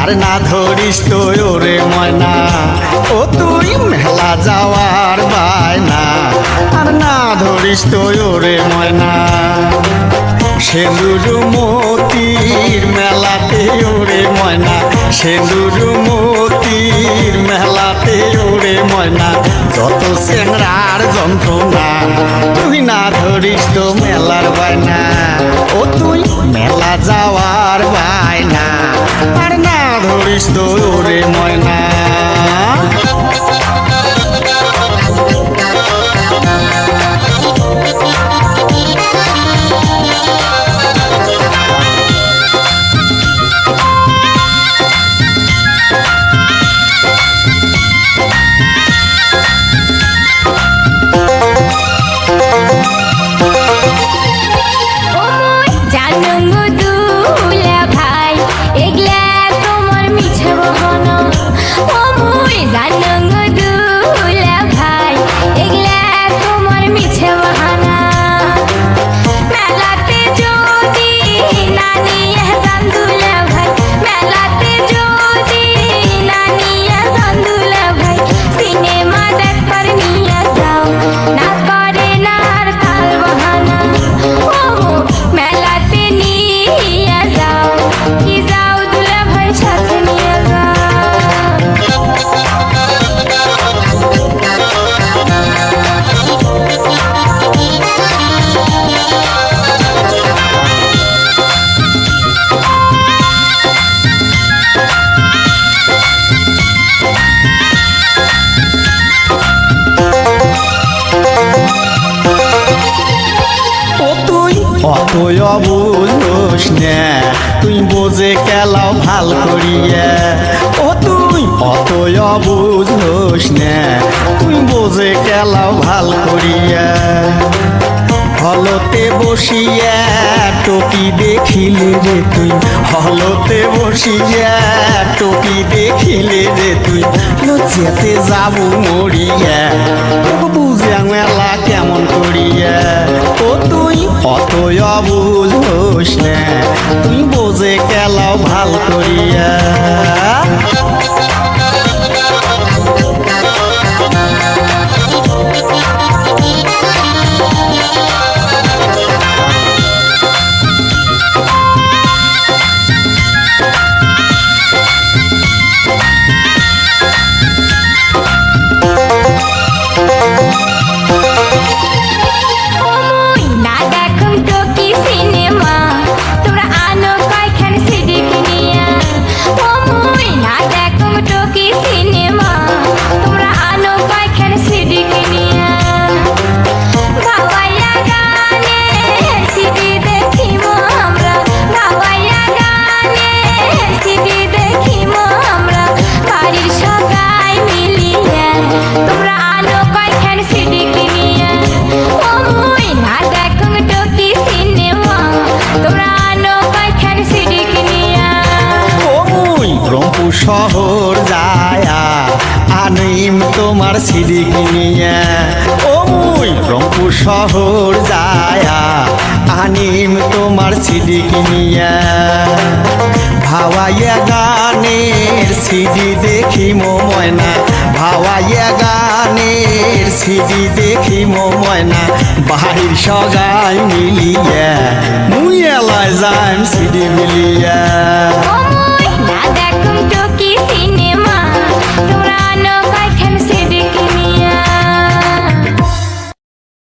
আর না ধরিস তো ওরে ময়না। ও তুই মেলা যাওয়ার বায়না। আর না ধরিস তো ওরে ময়না। সেন্দুর মতির মেলাতে, ওরে ময়না। সেন্দুর মতির মেলাতে, ওরে ময়না। যত চেংড়ার যন্ত্রণা, তুই না ধরিস তো মেলার বায়না। ও ধরিস তো ময়না অতই অবুঝোস না, তুই বোঝে কেলাও ভালো করিয়া। ও তুই অতই অবুঝোস না, তুই বোঝে কেলাও ভালো করিয়া। হলতে বসিয়া টপি দেখিলে রে তুই, হলতে বসিয়া টপি দেখিলে রে তুই লজ্জাতে যাব মরিয়া। বুঝে মেলা কেমন করিয়া। তুই হোস না তুই বোঝে কেলাও ভালো করিয়া। শহর যায়া আনিম তোমার সিঁড়ি কিনিয়া। ওই রংপুর শহর যায়া আনিম তোমার সিঁড়ি কিনিয়া। ভাওয়াইয়া গানের সিডি দেখি মো ময়না, ভাওয়াইয়া গানের সিডি দেখি মো ময়না, বাহির সগাই মিলিয়া, মুই এলায় যাইম সিডি মিলিয়া।